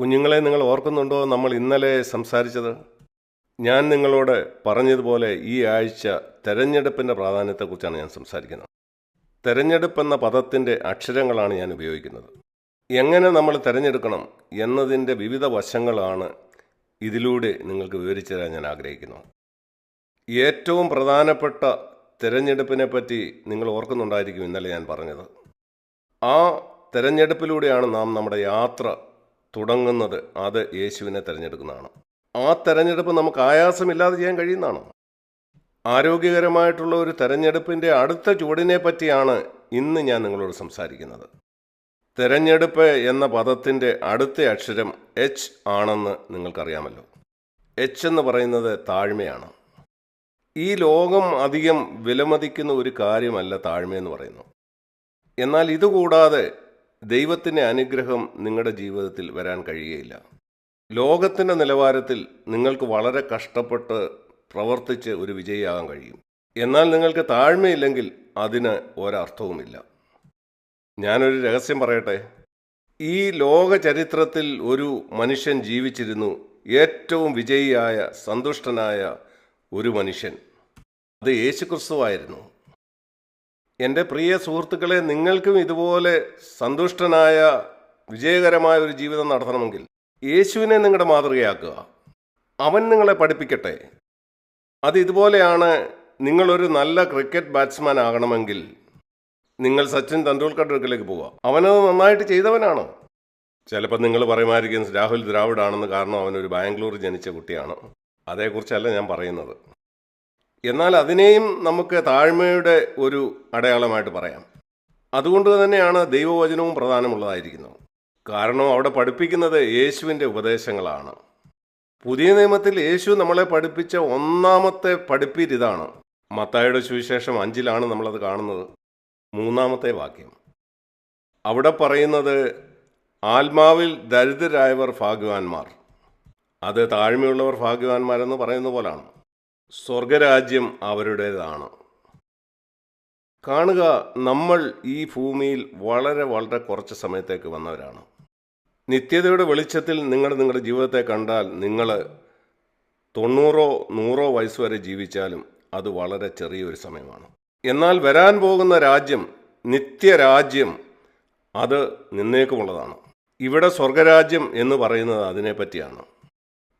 കുഞ്ഞുങ്ങളെ നിങ്ങൾ ഓർക്കുന്നുണ്ടോ നമ്മൾ ഇന്നലെ സംസാരിച്ചത്? ഞാൻ നിങ്ങളോട് പറഞ്ഞതുപോലെ ഈ ആഴ്ച തെരഞ്ഞെടുപ്പിന്റെ പ്രാധാന്യത്തെക്കുറിച്ചാണ് ഞാൻ സംസാരിക്കുന്നത്. തെരഞ്ഞെടുപ്പ് എന്ന പദത്തിന്റെ അക്ഷരങ്ങളാണ് ഞാൻ ഉപയോഗിക്കുന്നത്. എങ്ങനെ നമ്മൾ തിരഞ്ഞെടുക്കണം എന്നതിന്റെ വിവിധ വശങ്ങളാണ് ഇതിലൂടെ നിങ്ങൾക്ക് വിവരിച്ചു തരാൻ ഞാൻ ആഗ്രഹിക്കുന്നു. ഏറ്റവും പ്രധാനപ്പെട്ട തിരഞ്ഞെടുപ്പിനെ പറ്റി നിങ്ങൾ ഓർക്കുന്നുണ്ടായിരിക്കും ഇന്നലെ ഞാൻ പറഞ്ഞത്. ആ തിരഞ്ഞെടുപ്പിലൂടെയാണ് നാം നമ്മുടെ യാത്ര തുടങ്ങുന്നത് അത് യേശുവിനെ തിരഞ്ഞെടുക്കുന്നതാണ്. ആ തെരഞ്ഞെടുപ്പ് നമുക്ക് ആയാസമില്ലാതെ ചെയ്യാൻ കഴിയുന്നതാണ്? ആരോഗ്യകരമായിട്ടുള്ള ഒരു തെരഞ്ഞെടുപ്പിന്റെ അടുത്ത ചുവടിനെ പറ്റിയാണ് ഇന്ന് ഞാൻ നിങ്ങളോട് സംസാരിക്കുന്നത്. തെരഞ്ഞെടുപ്പ് എന്ന പദത്തിന്റെ അടുത്ത അക്ഷരം എച്ച് ആണെന്ന് നിങ്ങൾക്കറിയാമല്ലോ. എച്ച് എന്ന് പറയുന്നത് താഴ്മയാണ്. ഈ ലോകം അധികം വിലമതിക്കുന്ന ഒരു കാര്യമല്ല താഴ്മയെന്ന് പറയുന്നു. എന്നാൽ ഇതുകൂടാതെ ദൈവത്തിന്റെ അനുഗ്രഹം നിങ്ങളുടെ ജീവിതത്തിൽ വരാൻ കഴിയുകയില്ല. ലോകത്തിന്റെ നിലവാരത്തിൽ നിങ്ങൾക്ക് വളരെ കഷ്ടപ്പെട്ട് പ്രവർത്തിച്ച് ഒരു വിജയിയാകാൻ കഴിയും. എന്നാൽ നിങ്ങൾക്ക് താഴ്മയില്ലെങ്കിൽ അതിന് ഒരർത്ഥവുമില്ല. ഞാനൊരു രഹസ്യം പറയട്ടെ? ഈ ലോക ചരിത്രത്തിൽ ഒരു മനുഷ്യൻ ജീവിച്ചിരുന്നു. ഏറ്റവും വിജയിയായ സന്തുഷ്ടനായ ഒരു മനുഷ്യൻ. അത് യേശുക്രിസ്തുവായിരുന്നു എന്റെ പ്രിയ സുഹൃത്തുക്കളെ നിങ്ങൾക്കും ഇതുപോലെ സന്തുഷ്ടനായ വിജയകരമായ ഒരു ജീവിതം നടത്തണമെങ്കിൽ യേശുവിനെ നിങ്ങളുടെ മാതൃകയാക്കുക. അവൻ നിങ്ങളെ പഠിപ്പിക്കട്ടെ. അത് ഇതുപോലെയാണ് നിങ്ങളൊരു നല്ല ക്രിക്കറ്റ് ബാറ്റ്സ്മാൻ ആകണമെങ്കിൽ നിങ്ങൾ സച്ചിൻ തെണ്ടുൽക്കറുടെ അടുക്കലേക്ക് പോവുക. അവനത് നന്നായിട്ട് ചെയ്തവനാണ്. ചിലപ്പോൾ നിങ്ങൾ പറയുമായിരിക്കും രാഹുൽ ദ്രാവിഡ് ആണെന്ന് കാരണം അവനൊരു ബാംഗ്ലൂർ ജനിച്ച കുട്ടിയാണ്. അതേക്കുറിച്ചല്ല ഞാൻ പറയുന്നത്. എന്നാൽ അതിനെയും നമുക്ക് താഴ്മയുടെ ഒരു അടയാളമായിട്ട് പറയാം. അതുകൊണ്ട് തന്നെയാണ് ദൈവവചനവും പ്രധാനമുള്ളതായിരിക്കുന്നത്. കാരണം അവിടെ പഠിപ്പിക്കുന്നത് യേശുവിന്റെ ഉപദേശങ്ങളാണ്. പുതിയ നിയമത്തിൽ യേശു നമ്മളെ പഠിപ്പിച്ച ഒന്നാമത്തെ പഠിപ്പിരിതാണ്. മത്തായുടെ സുവിശേഷം അഞ്ചിലാണ് നമ്മളത് കാണുന്നത്. മൂന്നാമത്തെ വാക്യം. അവിടെ പറയുന്നത് ആത്മാവിൽ ദരിദ്രരായവർ ഭാഗ്യവാന്മാർ. അത് താഴ്മയുള്ളവർ ഭാഗ്യവാന്മാരെന്ന് പറയുന്ന പോലാണ്. സ്വർഗരാജ്യം അവരുടേതാണ്. കാണുക നമ്മൾ ഈ ഭൂമിയിൽ വളരെ വളരെ കുറച്ച് സമയത്തേക്ക് വന്നവരാണ്. നിത്യതയുടെ വെളിച്ചത്തിൽ നിങ്ങൾ നിങ്ങളുടെ ജീവിതത്തെ കണ്ടാൽ നിങ്ങൾ തൊണ്ണൂറോ നൂറോ വയസ്സ് വരെ ജീവിച്ചാലും അത് വളരെ ചെറിയൊരു സമയമാണ്. എന്നാൽ വരാൻ പോകുന്ന രാജ്യം നിത്യരാജ്യം അത് നിന്നേക്കുമുള്ളതാണ്. ഇവിടെ സ്വർഗരാജ്യം എന്ന് പറയുന്നത് അതിനെപ്പറ്റിയാണ്.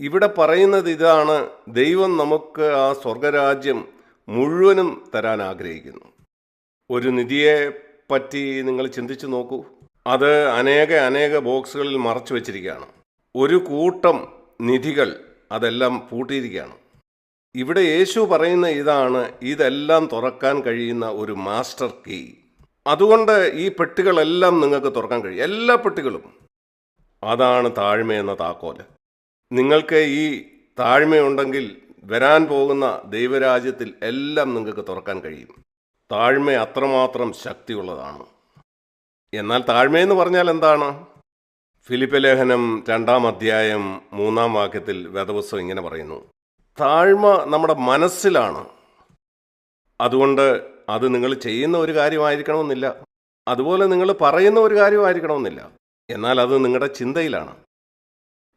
ഇവിടെ പറയുന്നത് ഇതാണ് ദൈവം നമുക്ക് ആ സ്വർഗരാജ്യം മുഴുവനും തരാൻ ആഗ്രഹിക്കുന്നു. ഒരു നിധിയെ പറ്റി നിങ്ങൾ ചിന്തിച്ചു നോക്കൂ. അത് അനേക അനേക ബോക്സുകളിൽ മറച്ചു വച്ചിരിക്കുകയാണ്. ഒരു കൂട്ടം നിധികൾ അതെല്ലാം പൂട്ടിയിരിക്കുകയാണ്. ഇവിടെ യേശു പറയുന്ന ഇതാണ് ഇതെല്ലാം തുറക്കാൻ കഴിയുന്ന ഒരു മാസ്റ്റർ കീ. അതുകൊണ്ട് ഈ പെട്ടികളെല്ലാം നിങ്ങൾക്ക് തുറക്കാൻ കഴിയും. എല്ലാ പെട്ടികളും. അതാണ് താഴ്മയെന്ന താക്കോൽ. നിങ്ങൾക്ക് ഈ താഴ്മയുണ്ടെങ്കിൽ വരാൻ പോകുന്ന ദൈവരാജ്യത്തിൽ എല്ലാം നിങ്ങൾക്ക് തുറക്കാൻ കഴിയും. താഴ്മ അത്രമാത്രം ശക്തിയുള്ളതാണ്. എന്നാൽ താഴ്മയെന്ന് പറഞ്ഞാൽ എന്താണ്? ഫിലിപ്പ് ലേഖനം രണ്ടാം അധ്യായം മൂന്നാം വാക്യത്തിൽ വേദപുസ്തകം ഇങ്ങനെ പറയുന്നു. താഴ്മ നമ്മുടെ മനസ്സിലാണ്. അതുകൊണ്ട് അത് നിങ്ങൾ ചെയ്യുന്ന ഒരു കാര്യമായിരിക്കണമെന്നില്ല. അതുപോലെ നിങ്ങൾ പറയുന്ന ഒരു കാര്യമായിരിക്കണമെന്നില്ല. എന്നാൽ അത് നിങ്ങളുടെ ചിന്തയിലാണ്.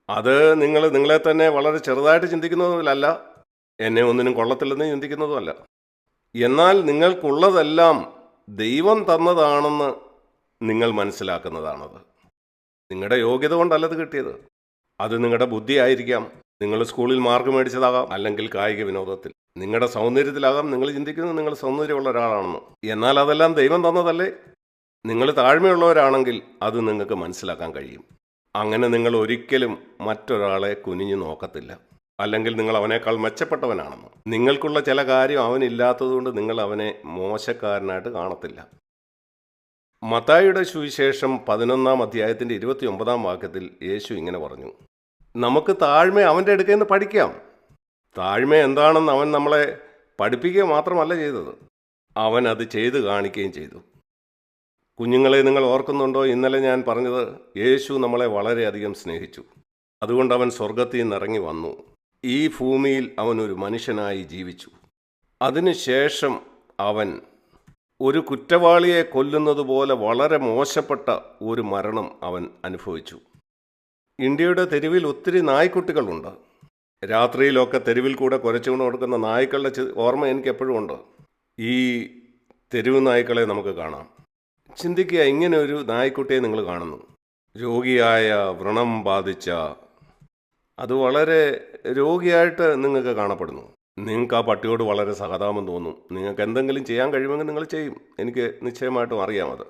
അത് നിങ്ങൾ നിങ്ങളെ തന്നെ വളരെ ചെറുതായിട്ട് ചിന്തിക്കുന്നതുമല്ല എന്നെ ഒന്നിനും കൊള്ളത്തില്ലെന്ന് ചിന്തിക്കുന്നതുമല്ല. എന്നാൽ നിങ്ങൾക്കുള്ളതെല്ലാം ദൈവം തന്നതാണെന്ന് നിങ്ങൾ മനസ്സിലാക്കുന്നതാണത്. നിങ്ങളുടെ യോഗ്യത കൊണ്ടല്ല അത് കിട്ടിയത്. അത് നിങ്ങളുടെ ബുദ്ധി ആയിരിക്കാം നിങ്ങൾ സ്കൂളിൽ മാർക്ക് മേടിച്ചതാകാം അല്ലെങ്കിൽ കായിക വിനോദത്തിൽ. നിങ്ങളുടെ സൗന്ദര്യത്തിലാകാം നിങ്ങൾ ചിന്തിക്കുന്നത് നിങ്ങൾ സൗന്ദര്യമുള്ള ഒരാളാണെന്ന്. എന്നാൽ അതെല്ലാം ദൈവം തന്നതല്ലേ? നിങ്ങൾ താഴ്മയുള്ളവരാണെങ്കിൽ അത് നിങ്ങൾക്ക് മനസ്സിലാക്കാൻ കഴിയും. അങ്ങനെ നിങ്ങൾ ഒരിക്കലും മറ്റൊരാളെ കുനിഞ്ഞു നോക്കത്തില്ല. അല്ലെങ്കിൽ നിങ്ങൾ അവനേക്കാൾ മെച്ചപ്പെട്ടവനാണെന്ന്. നിങ്ങൾക്കുള്ള ചില കാര്യം അവനില്ലാത്തതുകൊണ്ട് നിങ്ങൾ അവനെ മോശക്കാരനായിട്ട് കാണത്തില്ല. മത്തായിയുടെ സുവിശേഷം പതിനൊന്നാം അധ്യായത്തിന്റെ ഇരുപത്തി ഒമ്പതാം വാക്യത്തിൽ യേശു ഇങ്ങനെ പറഞ്ഞു. നമുക്ക് താഴ്മ അവന്റെ അടുക്കൽ നിന്ന് പഠിക്കാം. താഴ്മ എന്താണെന്ന് അവൻ നമ്മളെ പഠിപ്പിക്കുക മാത്രമല്ല ചെയ്തത്. അവൻ അത് ചെയ്തു കാണിക്കുകയും ചെയ്തു. കുഞ്ഞുങ്ങളെ നിങ്ങൾ ഓർക്കുന്നുണ്ടോ? ഇന്നലെ ഞാൻ പറഞ്ഞത് യേശു നമ്മളെ വളരെയധികം സ്നേഹിച്ചു. അതുകൊണ്ട് അവൻ സ്വർഗത്തിൽ നിന്നിറങ്ങി വന്നു. ഈ ഭൂമിയിൽ അവൻ ഒരു മനുഷ്യനായി ജീവിച്ചു. അതിനുശേഷം അവൻ ഒരു കുറ്റവാളിയെ കൊല്ലുന്നതുപോലെ വളരെ മോശപ്പെട്ട ഒരു മരണം അവൻ അനുഭവിച്ചു. ഇന്ത്യയുടെ തെരുവിൽ ഒത്തിരി നായ്ക്കുട്ടികളുണ്ട്. രാത്രിയിലൊക്കെ തെരുവിൽ കൂടെ കുരച്ചുകൊണ്ട് കൊടുക്കുന്ന നായ്ക്കളുടെ ഓർമ്മ എനിക്ക് എപ്പോഴും ഉണ്ട്. ഈ തെരുവ് നായ്ക്കളെ നമുക്ക് കാണാം. ചിന്തിക്കുക ഇങ്ങനെ ഒരു നായ്ക്കുട്ടിയെ നിങ്ങൾ കാണുന്നു. രോഗിയായ വ്രണം ബാധിച്ച അത് വളരെ രോഗിയായിട്ട് നിങ്ങൾക്ക് കാണപ്പെടുന്നു. നിങ്ങൾക്ക് ആ പട്ടിയോട് വളരെ സഹതാപം തോന്നും. നിങ്ങൾക്ക് എന്തെങ്കിലും ചെയ്യാൻ കഴിയുമെങ്കിൽ നിങ്ങൾ ചെയ്യും. എനിക്ക് നിശ്ചയമായിട്ടും അറിയാം അത്.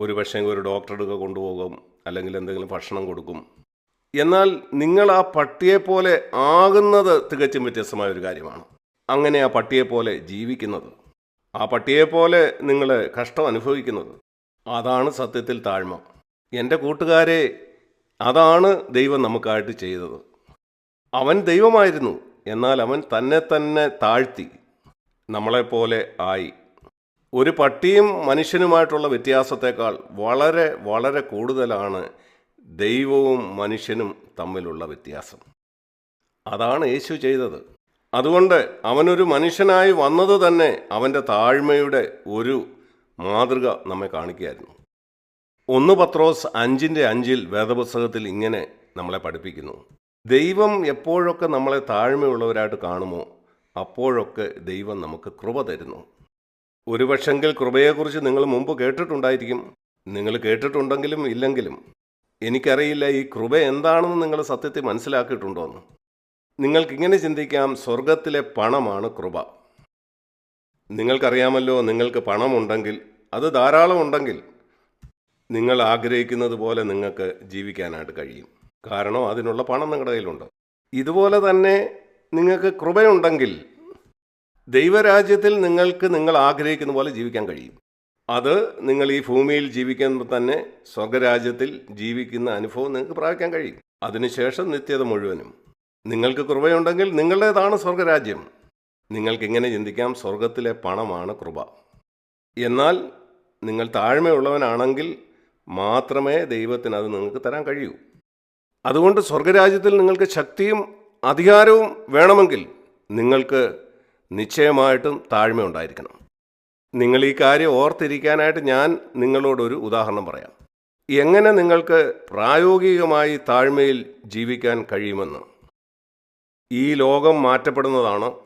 ഒരു പക്ഷേ ഒരു ഡോക്ടറുടെ കൊണ്ടുപോകും അല്ലെങ്കിൽ എന്തെങ്കിലും ഭക്ഷണം കൊടുക്കും. എന്നാൽ നിങ്ങൾ ആ പട്ടിയെപ്പോലെ ആകുന്നത് തികച്ചും വ്യത്യസ്തമായ ഒരു കാര്യമാണ്. അങ്ങനെ ആ പട്ടിയെപ്പോലെ ജീവിക്കുന്നത്. ആ പട്ടിയെപ്പോലെ നിങ്ങൾ കഷ്ടം അനുഭവിക്കുന്നത്. അതാണ് സത്യത്തിൽ താഴ്മ. എന്റെ കൂട്ടുകാരെ അതാണ് ദൈവം നമുക്കായിട്ട് ചെയ്തത്. അവൻ ദൈവമായിരുന്നു എന്നാൽ അവൻ തന്നെ തന്നെ താഴ്ത്തി നമ്മളെപ്പോലെ ആയി. ഒരു പട്ടിയും മനുഷ്യനുമായിട്ടുള്ള വ്യത്യാസത്തേക്കാൾ വളരെ വളരെ കൂടുതലാണ് ദൈവവും മനുഷ്യനും തമ്മിലുള്ള വ്യത്യാസം. അതാണ് യേശു ചെയ്തത്. അതുകൊണ്ട് അവനൊരു മനുഷ്യനായി വന്നത് തന്നെ അവന്റെ താഴ്മയുടെ ഒരു മാതൃക നമ്മെ കാണിക്കുകയായിരുന്നു. ഒന്ന് പത്രോസ് അഞ്ചിന്റെ അഞ്ചിൽ വേദപുസ്തകത്തിൽ ഇങ്ങനെ നമ്മളെ പഠിപ്പിക്കുന്നു. ദൈവം എപ്പോഴൊക്കെ നമ്മളെ താഴ്മയുള്ളവരായിട്ട് കാണുമോ അപ്പോഴൊക്കെ ദൈവം നമുക്ക് കൃപ തരുന്നു. ഒരുപക്ഷെങ്കിൽ കൃപയെക്കുറിച്ച് നിങ്ങൾ മുമ്പ് കേട്ടിട്ടുണ്ടായിരിക്കും. നിങ്ങൾ കേട്ടിട്ടുണ്ടെങ്കിലും ഇല്ലെങ്കിലും എനിക്കറിയില്ല ഈ കൃപ എന്താണെന്ന് നിങ്ങൾ സത്യത്തിൽ മനസ്സിലാക്കിയിട്ടുണ്ടോന്ന്. നിങ്ങൾക്കിങ്ങനെ ചിന്തിക്കാം സ്വർഗത്തിലെ പണമാണ് കൃപ. നിങ്ങൾക്കറിയാമല്ലോ നിങ്ങൾക്ക് പണമുണ്ടെങ്കിൽ അത് ധാരാളം ഉണ്ടെങ്കിൽ നിങ്ങൾ ആഗ്രഹിക്കുന്നത് പോലെ നിങ്ങൾക്ക് ജീവിക്കാനായിട്ട് കഴിയും. കാരണം അതിനുള്ള പണം നിങ്ങളുടെ കയ്യിലുണ്ട്. ഇതുപോലെ തന്നെ നിങ്ങൾക്ക് കൃപയുണ്ടെങ്കിൽ ദൈവരാജ്യത്തിൽ നിങ്ങൾക്ക് നിങ്ങൾ ആഗ്രഹിക്കുന്ന പോലെ ജീവിക്കാൻ കഴിയും. അത് നിങ്ങൾ ഈ ഭൂമിയിൽ ജീവിക്കുമ്പോൾ തന്നെ സ്വർഗരാജ്യത്തിൽ ജീവിക്കുന്ന അനുഭവം നിങ്ങൾക്ക് പ്രാപിക്കാൻ കഴിയും. അതിനുശേഷം നിത്യത മുഴുവനും. നിങ്ങൾക്ക് കൃപയുണ്ടെങ്കിൽ നിങ്ങളുടേതാണ് സ്വർഗരാജ്യം. നിങ്ങൾക്ക് എങ്ങനെ ചിന്തിക്കാം സ്വർഗത്തിലെ പണമാണ് കൃപ. എന്നാൽ നിങ്ങൾ താഴ്മയുള്ളവനാണെങ്കിൽ മാത്രമേ ദൈവത്തിന് അത് നിങ്ങൾക്ക് തരാൻ കഴിയൂ. അതുകൊണ്ട് സ്വർഗരാജ്യത്തിൽ നിങ്ങൾക്ക് ശക്തിയും അധികാരവും വേണമെങ്കിൽ നിങ്ങൾക്ക് നിശ്ചയമായിട്ടും താഴ്മ ഉണ്ടായിരിക്കണം. നിങ്ങൾ ഈ കാര്യം ഓർത്തിരിക്കാനായിട്ട് ഞാൻ നിങ്ങളോടൊരു ഉദാഹരണം പറയാം. എങ്ങനെ നിങ്ങൾക്ക് പ്രായോഗികമായി താഴ്മയിൽ ജീവിക്കാൻ കഴിയുമെന്ന്. ഈ ലോകം മാറ്റപ്പെടുന്നതാണ്?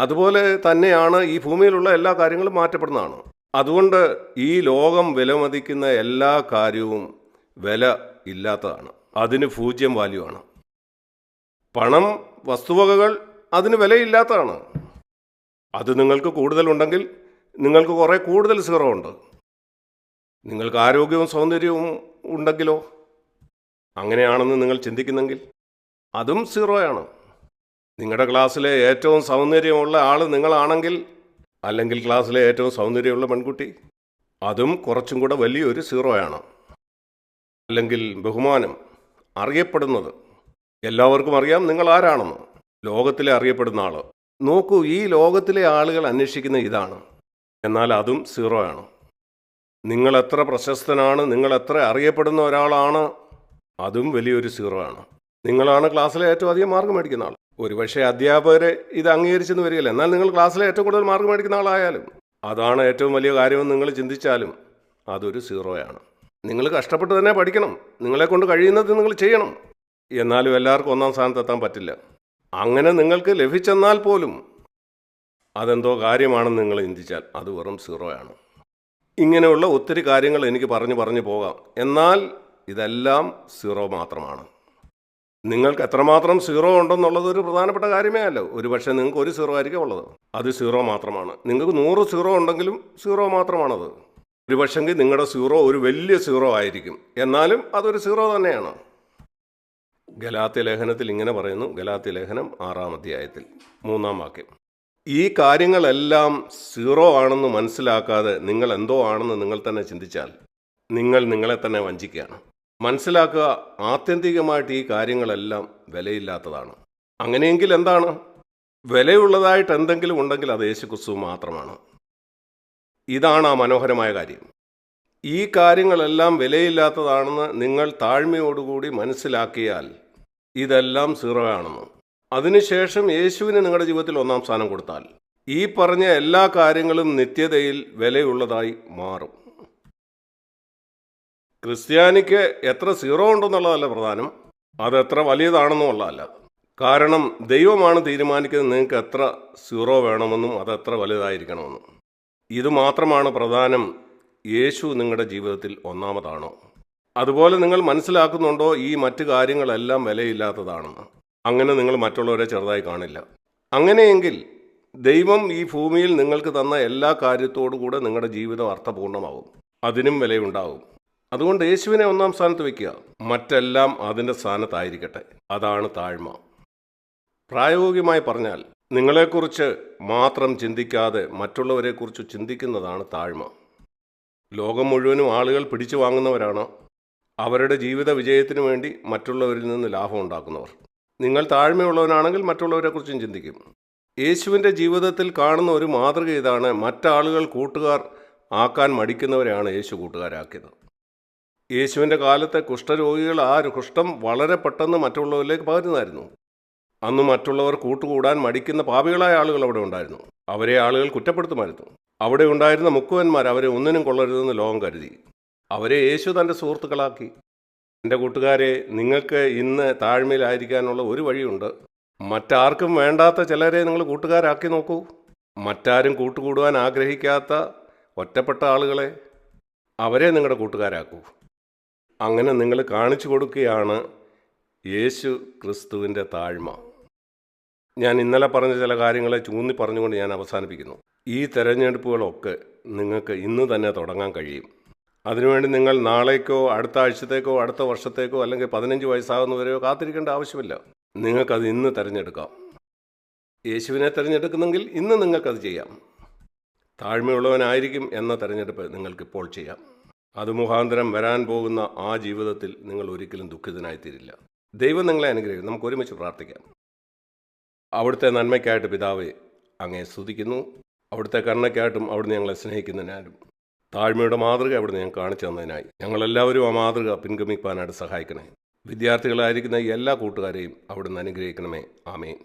അതുപോലെ തന്നെയാണ് ഈ ഭൂമിയിലുള്ള എല്ലാ കാര്യങ്ങളും മാറ്റപ്പെടുന്നതാണ്. അതുകൊണ്ട് ഈ ലോകം വിലമതിക്കുന്ന എല്ലാ കാര്യവും വില ഇല്ലാത്തതാണ്. അതിന് പൂജ്യം വാല്യൂ ആണ്. പണം വസ്തുവകകൾ അതിന് വിലയില്ലാത്തതാണ്. അത് നിങ്ങൾക്ക് കൂടുതലുണ്ടെങ്കിൽ നിങ്ങൾക്ക് കുറേ കൂടുതൽ സീറോ ഉണ്ട് നിങ്ങൾക്ക് ആരോഗ്യവും സൗന്ദര്യവും ഉണ്ടെങ്കിലോ? അങ്ങനെയാണെന്ന് നിങ്ങൾ ചിന്തിക്കുന്നെങ്കിൽ അതും സീറോയാണ് നിങ്ങളുടെ ക്ലാസ്സിലെ ഏറ്റവും സൗന്ദര്യമുള്ള ആൾ നിങ്ങളാണെങ്കിൽ അല്ലെങ്കിൽ ക്ലാസ്സിലെ ഏറ്റവും സൗന്ദര്യമുള്ള പെൺകുട്ടി? അതും കുറച്ചും കൂടെ വലിയൊരു സീറോയാണ്. അല്ലെങ്കിൽ ബഹുമാനം അറിയപ്പെടുന്നത്. എല്ലാവർക്കും അറിയാം നിങ്ങൾ ആരാണെന്ന്. ലോകത്തിലെ അറിയപ്പെടുന്ന ആൾ നോക്കൂ ഈ ലോകത്തിലെ ആളുകൾ അന്വേഷിക്കുന്ന ഇതാണ്. എന്നാൽ അതും സീറോ ആണ് നിങ്ങൾ എത്ര പ്രശസ്തനാണ് നിങ്ങൾ എത്ര അറിയപ്പെടുന്ന ഒരാളാണ് അതും വലിയൊരു സീറോ ആണ് നിങ്ങളാണ് ക്ലാസ്സിലെ ഏറ്റവും അധികം മാർക്ക് മേടിക്കുന്ന ആൾ ഒരുപക്ഷെ അധ്യാപകരെ ഇത് അംഗീകരിച്ചെന്ന് വരികയില്ല. എന്നാൽ നിങ്ങൾ ക്ലാസ്സിലെ ഏറ്റവും കൂടുതൽ മാർക്ക് മേടിക്കുന്ന ആളായാലും അതാണ് ഏറ്റവും വലിയ കാര്യമെന്ന് നിങ്ങൾ ചിന്തിച്ചാലും അതൊരു സീറോയാണ്. നിങ്ങൾ കഷ്ടപ്പെട്ട് തന്നെ പഠിക്കണം. നിങ്ങളെ കൊണ്ട് കഴിയുന്നത് നിങ്ങൾ ചെയ്യണം. എന്നാലും എല്ലാവർക്കും ഒന്നാം സ്ഥാനത്തെത്താൻ പറ്റില്ല. അങ്ങനെ നിങ്ങൾക്ക് ലഭിച്ചെന്നാൽ പോലും അതെന്തോ കാര്യമാണെന്ന് നിങ്ങൾ ചിന്തിച്ചാൽ അത് വെറും സീറോയാണ്. ഇങ്ങനെയുള്ള ഒത്തിരി കാര്യങ്ങൾ എനിക്ക് പറഞ്ഞു പറഞ്ഞു പോകാം. എന്നാൽ ഇതെല്ലാം സീറോ മാത്രമാണ്. നിങ്ങൾക്ക് എത്രമാത്രം സീറോ ഉണ്ടെന്നുള്ളത് ഒരു പ്രധാനപ്പെട്ട കാര്യമേ അല്ല. ഒരു പക്ഷേ നിങ്ങൾക്ക് ഒരു സീറോ ആയിരിക്കും ഉള്ളത്. അത് സീറോ മാത്രമാണ്. നിങ്ങൾക്ക് നൂറ് സീറോ ഉണ്ടെങ്കിലും സീറോ മാത്രമാണത്. ഒരു പക്ഷെങ്കിൽ നിങ്ങളുടെ സീറോ ഒരു വലിയ സീറോ ആയിരിക്കും. എന്നാലും അതൊരു സീറോ തന്നെയാണ്. ഗലാത്തി ലേഖനത്തിൽ ഇങ്ങനെ പറയുന്നു. ഗലാത്തി ലേഖനം ആറാം അധ്യായത്തിൽ. മൂന്നാം വാക്യം. ഈ കാര്യങ്ങളെല്ലാം സീറോ ആണെന്ന് മനസ്സിലാക്കാതെ നിങ്ങൾ എന്തോ ആണെന്ന് നിങ്ങൾ തന്നെ ചിന്തിച്ചാൽ നിങ്ങൾ നിങ്ങളെ തന്നെ വഞ്ചിക്കുകയാണ്. മനസ്സിലാക്കുക ആത്യന്തികമായിട്ട് ഈ കാര്യങ്ങളെല്ലാം വിലയില്ലാത്തതാണ്. അങ്ങനെയെങ്കിൽ എന്താണ്? വിലയുള്ളതായിട്ട് എന്തെങ്കിലും ഉണ്ടെങ്കിൽ അത് യേശുക്രിസ്തു മാത്രമാണ്. ഇതാണ് ആ മനോഹരമായ കാര്യം. ഈ കാര്യങ്ങളെല്ലാം വിലയില്ലാത്തതാണെന്ന് നിങ്ങൾ താഴ്മയോടുകൂടി മനസ്സിലാക്കിയാൽ ഇതെല്ലാം സീറോ ആണെന്ന് അതിനുശേഷം യേശുവിന് നിങ്ങളുടെ ജീവിതത്തിൽ ഒന്നാം സ്ഥാനം കൊടുത്താൽ ഈ പറഞ്ഞ എല്ലാ കാര്യങ്ങളും നിത്യതയിൽ വിലയുള്ളതായി മാറും. ക്രിസ്ത്യാനിക്ക് എത്ര സീറോ ഉണ്ടെന്നുള്ളതല്ല പ്രധാനം. അതെത്ര എത്ര ഉള്ളതല്ല. കാരണം ദൈവമാണ് തീരുമാനിക്കുന്നത് നിങ്ങൾക്ക് എത്ര സീറോ വേണമെന്നും അത് എത്ര വലുതായിരിക്കണമെന്നും. ഇത് മാത്രമാണ് പ്രധാനം. യേശു നിങ്ങളുടെ ജീവിതത്തിൽ ഒന്നാമതാണോ? അതുപോലെ നിങ്ങൾ മനസ്സിലാക്കുന്നുണ്ടോ ഈ മറ്റു കാര്യങ്ങളെല്ലാം വിലയില്ലാത്തതാണെന്ന്? അങ്ങനെ നിങ്ങൾ മറ്റുള്ളവരെ ചെറുതായി കാണില്ല. അങ്ങനെയെങ്കിൽ ദൈവം ഈ ഭൂമിയിൽ നിങ്ങൾക്ക് തന്ന എല്ലാ കാര്യത്തോടു കൂടെ നിങ്ങളുടെ ജീവിതം അർത്ഥപൂർണമാകും അതിനും വിലയുണ്ടാകും. അതുകൊണ്ട് യേശുവിനെ ഒന്നാം സ്ഥാനത്ത് വെക്കുക. മറ്റെല്ലാം അതിന്റെ സ്ഥാനത്തായിരിക്കട്ടെ. അതാണ് താഴ്മ. പ്രായോഗികമായി പറഞ്ഞാൽ നിങ്ങളെക്കുറിച്ച് മാത്രം ചിന്തിക്കാതെ മറ്റുള്ളവരെക്കുറിച്ച് ചിന്തിക്കുന്നതാണ് താഴ്മ. ലോകം മുഴുവനും ആളുകൾ പിടിച്ചു വാങ്ങുന്നവരാണ്. അവരുടെ ജീവിത വിജയത്തിനു വേണ്ടി മറ്റുള്ളവരിൽ നിന്ന് ലാഭം ഉണ്ടാക്കുന്നവർ. നിങ്ങൾ താഴ്മയുള്ളവനാണെങ്കിൽ മറ്റുള്ളവരെക്കുറിച്ചും ചിന്തിക്കും. യേശുവിന്റെ ജീവിതത്തിൽ കാണുന്ന ഒരു മാതൃക ഇതാണ് മറ്റാളുകൾ കൂട്ടുകാർ ആക്കാൻ മടിക്കുന്നവരെയാണ് യേശു കൂട്ടുകാരാക്കിയത്. യേശുവിന്റെ കാലത്തെ കുഷ്ഠരോഗികൾ ആ കുഷ്ഠം വളരെ പെട്ടെന്ന് മറ്റുള്ളവരിലേക്ക് പകരുന്നതായിരുന്നു. അന്ന് മറ്റുള്ളവർ കൂട്ടുകൂടാൻ മടിക്കുന്ന പാപികളായ ആളുകൾ അവിടെ ഉണ്ടായിരുന്നു. അവരെ ആളുകൾ കുറ്റപ്പെടുത്തുമായിരുന്നു. അവിടെ ഉണ്ടായിരുന്ന മുക്കുവന്മാർ അവരെ ഒന്നിനും കൊള്ളരുതെന്ന് ലോകം കരുതി. അവരെ യേശു തന്റെ സുഹൃത്തുക്കളാക്കി. എന്റെ കൂട്ടുകാരെ നിങ്ങൾക്ക് ഇന്ന് താഴ്മയിലായിരിക്കാനുള്ള ഒരു വഴിയുണ്ട്. മറ്റാർക്കും വേണ്ടാത്ത ചിലരെ നിങ്ങൾ കൂട്ടുകാരാക്കി നോക്കൂ. മറ്റാരും കൂട്ടുകൂടുവാൻ ആഗ്രഹിക്കാത്ത ഒറ്റപ്പെട്ട ആളുകളെ അവരെ നിങ്ങളുടെ കൂട്ടുകാരാക്കൂ. അങ്ങനെ നിങ്ങൾ കാണിച്ചു കൊടുക്കുകയാണ് യേശു ക്രിസ്തുവിന്റെ താഴ്മ. ഞാൻ ഇന്നലെ പറഞ്ഞ ചില കാര്യങ്ങളെ ചൂന്നി പറഞ്ഞുകൊണ്ട് ഞാൻ അവസാനിപ്പിക്കുന്നു. ഈ തെരഞ്ഞെടുപ്പുകളൊക്കെ നിങ്ങൾക്ക് ഇന്ന് തന്നെ തുടങ്ങാൻ കഴിയും. അതിനുവേണ്ടി നിങ്ങൾ നാളേക്കോ അടുത്ത ആഴ്ചത്തേക്കോ അടുത്ത വർഷത്തേക്കോ അല്ലെങ്കിൽ പതിനഞ്ച് വയസ്സാകുന്നവരെയോ കാത്തിരിക്കേണ്ട ആവശ്യമില്ല. നിങ്ങൾക്കത് ഇന്ന് തിരഞ്ഞെടുക്കാം. യേശുവിനെ തിരഞ്ഞെടുക്കുന്നെങ്കിൽ ഇന്ന് നിങ്ങൾക്കത് ചെയ്യാം. താഴ്മയുള്ളവനായിരിക്കും എന്ന തിരഞ്ഞെടുപ്പ് നിങ്ങൾക്കിപ്പോൾ ചെയ്യാം. അത് മുഖാന്തരം വരാൻ പോകുന്ന ആ ജീവിതത്തിൽ നിങ്ങൾ ഒരിക്കലും ദുഃഖിതനായിത്തീരില്ല. ദൈവം നിങ്ങളെ അനുഗ്രഹിക്കും. നമുക്ക് ഒരുമിച്ച് പ്രാർത്ഥിക്കാം. അവിടുത്തെ നന്മയ്ക്കായിട്ട് പിതാവെ അങ്ങേ സ്തുതിക്കുന്നു. അവിടുത്തെ കരുണയ്ക്കായിട്ടും അവിടുന്ന് ഞങ്ങളെ സ്നേഹിക്കുന്നതിനാലും താഴ്മയുടെ മാതൃക അവിടുന്ന് ഞാൻ കാണിച്ചു തന്നതിനായി ഞങ്ങളെല്ലാവരും ആ മാതൃക പിൻഗമിക്കാനായിട്ട് സഹായിക്കണേ വിദ്യാർത്ഥികളായിരിക്കുന്ന എല്ലാ കൂട്ടുകാരെയും അവിടുന്ന് അനുഗ്രഹിക്കണമേ. ആമേൻ.